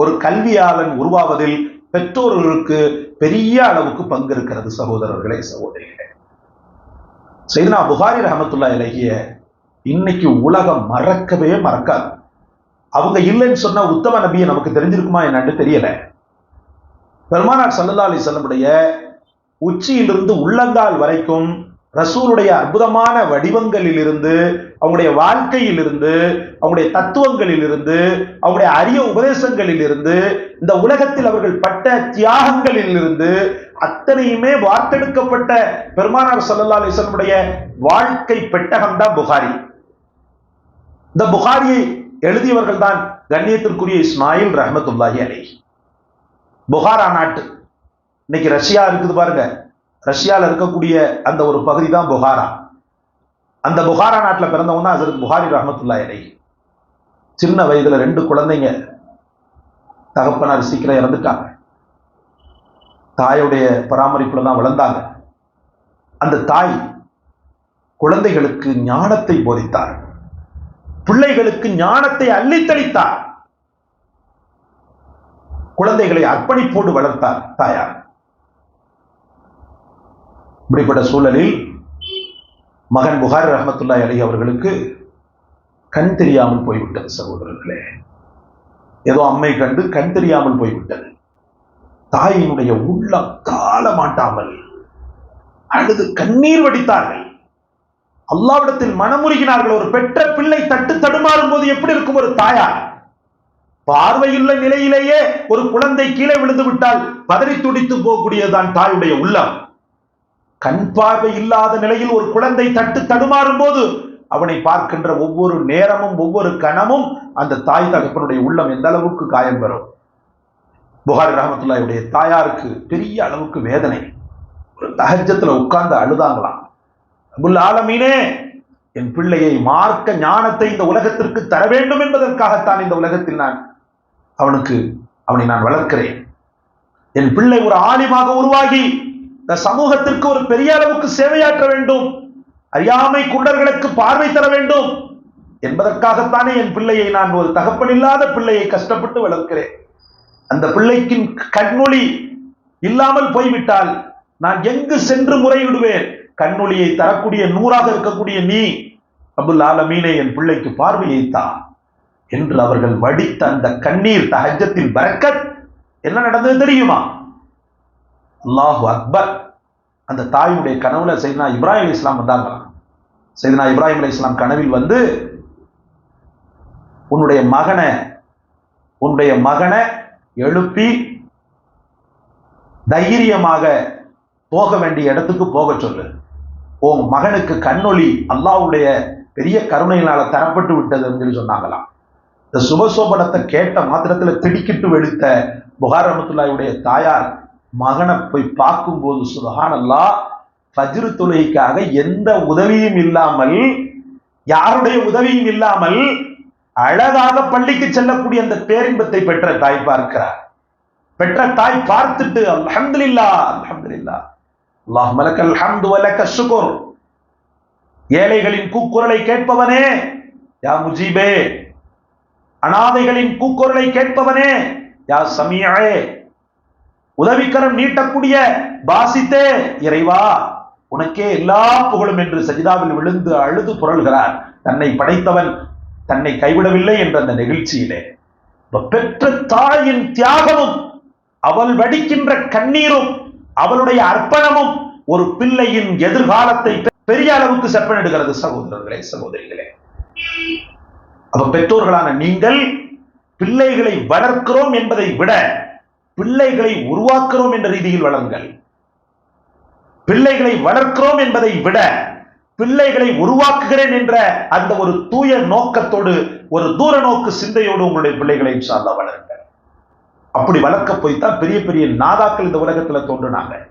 ஒரு கல்வியாளன் உருவாவதில் பெற்றோர்களுக்கு பெரிய அளவுக்கு பங்கு இருக்கிறது சகோதரர்களே சகோதரிகளே. சைதனா புகாரி ரஹமத்துல்லா இலகிய இன்னைக்கு உலகம் மறக்கவே மறக்காது. அவங்க இல்லைன்னு சொன்னா உத்தம நபியை நமக்கு தெரிஞ்சிருக்குமா என்னன்னு தெரியல. பெருமானார் சல்லல்லா அலி செல்லமுடைய உச்சியிலிருந்து உள்ளங்கால் வரைக்கும் ரசூலுடைய அற்புதமான வடிவங்களிலிருந்து அவங்களுடைய வாழ்க்கையிலிருந்து அவங்களுடைய தத்துவங்களிலிருந்து அவங்களுடைய அரிய உபதேசங்களிலிருந்து இந்த உலகத்தில் அவர்கள் பட்ட தியாகங்களிலிருந்து அத்தனையுமே வார்த்தெடுக்கப்பட்ட பெருமானார் சல்லல்லா அலிசனுடைய வாழ்க்கை பெட்டகம் தான் புகாரி. இந்த புகாரியை எழுதியவர்கள் தான் கண்ணியத்திற்குரிய இஸ்மாயில் ரஹமத்துல்லாஹி அலை புகாரா நாட்டு. இன்னைக்கு ரஷ்யா இருக்குது பாருங்க. ரஷ்யாவில் இருக்கக்கூடிய அந்த ஒரு பகுதி தான் புகாரா? அந்த புகாரா நாட்டில் பிறந்தவங்க தான் ஹசரத் புகாரி ரஹமத்துல்லா அலை சின்ன வயதில் ரெண்டு குழந்தைங்க தகப்பனார் சீக்கிரம் இறந்துட்டாங்க. தாயுடைய பராமரிப்பில் தான் வளர்ந்தாங்க. அந்த தாய் குழந்தைகளுக்கு ஞானத்தை போதித்தார். பிள்ளைகளுக்கு ஞானத்தை அள்ளித்தளித்தார். குழந்தைகளை அர்ப்பணிப்போடு வளர்த்தார் தாயார். இப்படிப்பட்ட சூழலில் மகன் புகார் ரஹமத்துல்லா அலி அவர்களுக்கு கண் தெரியாமல் போய்விட்டது சகோதரர்களே. ஏதோ அம்மை கண்டு கண் தெரியாமல் போய்விட்டது. தாயினுடைய உள்ளம் தாழ மாட்டாமல் அழுது கண்ணீர் வடித்தார்கள். அல்லாவிடத்தில் மனமுருகினார்கள் ஒரு பெற்ற பிள்ளை தட்டு தடுமாறும் போது எப்படி இருக்கும் ஒரு தாயார்? பார்வையுள்ள நிலையிலேயே ஒரு குழந்தை கீழே விழுந்து விட்டால் பதறி துடித்து போகக்கூடியதுதான் தாயுடைய உள்ளம். கண் பார்வை இல்லாத நிலையில் ஒரு குழந்தை தட்டு தடுமாறும் போது அவனை பார்க்கின்ற ஒவ்வொரு நேரமும் ஒவ்வொரு கணமும் அந்த தாய் தகப்பனுடைய உள்ளம் எந்த அளவுக்கு காயம் வரும் புகாரி ரஹமத்துல்லாவுடைய தாயாருக்கு பெரிய அளவுக்கு வேதனை. ஒரு தகஜத்துல உட்கார்ந்து அழுதாங்களாம். அபுல் ஆலமீனே என் பிள்ளையை மார்க்க ஞானத்தை இந்த உலகத்திற்கு தர வேண்டும் என்பதற்காகத்தான் இந்த உலகத்தில் நான் அவனுக்கு அவனை நான் வளர்க்கிறேன். என் பிள்ளை ஒரு ஆலிமாக உருவாகி இந்த சமூகத்திற்கு ஒரு பெரிய அளவுக்கு சேவையாற்ற வேண்டும். அறியாமை குண்டர்களுக்கு பார்வை தர வேண்டும். என்பதற்காகத்தானே என் பிள்ளையை நான் ஒரு தகப்பன் இல்லாத பிள்ளையை கஷ்டப்பட்டு வளர்க்கிறேன். அந்த பிள்ளைக்கு கண்மொழி இல்லாமல் போய்விட்டால் நான் எங்கு சென்று முறையிடுவேன்? கண்மொழியை தரக்கூடிய நூறாக இருக்கக்கூடிய நீ அபுல் ஆலமீனே என் பிள்ளைக்கு பார்வையை தா என்று அவர்கள் வடித்த அந்த கண்ணீர் தஹஜத்தில் பரக்கத். என்ன நடந்தது தெரியுமா? அல்லாஹு அக்பர். அந்த தாயுடைய கனவுல சைதனா இப்ராஹிம் அலி இஸ்லாம் வந்தாங்களாம் சைதனா இப்ராஹிம் அலி இஸ்லாம் கனவில் வந்து உன்னுடைய மகனை உன்னுடைய மகனை எழுப்பி தைரியமாக போக வேண்டிய இடத்துக்கு போக சொல்லு. உன் மகனுக்கு கண்ணொளி அல்லாவுடைய பெரிய கருணையினால தரப்பட்டு விட்டது சொல்லி சொன்னாங்களாம். இந்த சுபசோபனத்தை கேட்ட மாத்திரத்துல திடுக்கிட்டு வெளுத்த புகார் ரமத்துல்லாவுடைய தாயார் மகனை போய் பார்க்கும்போது சுபஹான் அல்லா ஃபஜ்ரு தொழுகைக்காக எந்த உதவியும் இல்லாமல் யாருடைய உதவியும் இல்லாமல் அழகாக பள்ளிக்கு செல்லக்கூடிய அந்த பேரின்பத்தை பெற்ற தாய் பார்க்கிறார். பெற்ற தாய் பார்த்துட்டு அல்ஹம்துலில்லா அல்ஹம்துலில்லா. அல்லாஹ் மலக்கல் ஹம்து வலக்க ஷுகுர். ஏழைகளின் கூக்குரலை கேட்பவனே யா முஜீபே. அனாதைகளின் கூக்குரலை கேட்பவனே யா சமியாயே உதவிக்கரம் நீட்டக்கூடிய பாசித்தே இறைவா உனக்கே எல்லா புகழும் என்று சஜிதாவில் விழுந்து அழுது புரள்கிறார். தன்னை படைத்தவன் தன்னை கைவிடவில்லை என்ற அந்த நிகழ்ச்சியிலே. பெற்ற தாயின் தியாகமும் அவள் வடிக்கின்ற கண்ணீரும் அவளுடைய அர்ப்பணமும் ஒரு பிள்ளையின் எதிர்காலத்தை பெரிய அளவுக்கு செப்பனிடுகிறது சகோதரர்களே சகோதரிகளே. அப்ப பெற்றோர்களான நீங்கள் பிள்ளைகளை வளர்க்கிறோம் என்பதை விட பிள்ளைகளை உருவாக்குறோம் என்ற ரீதியில் வளருங்கள். பிள்ளைகளை வளர்க்கிறோம் என்பதை விட பிள்ளைகளை உருவாக்குகிறேன் என்ற அந்த ஒரு தூய நோக்கத்தோடு ஒரு தூர நோக்கு சிந்தையோடு உங்களுடைய பிள்ளைகளை சார்ந்த வளருங்கள். அப்படி வளர்க்க போய்தான் பெரிய பெரிய நாதாக்கள் இந்த உலகத்துல தோன்றினாங்க.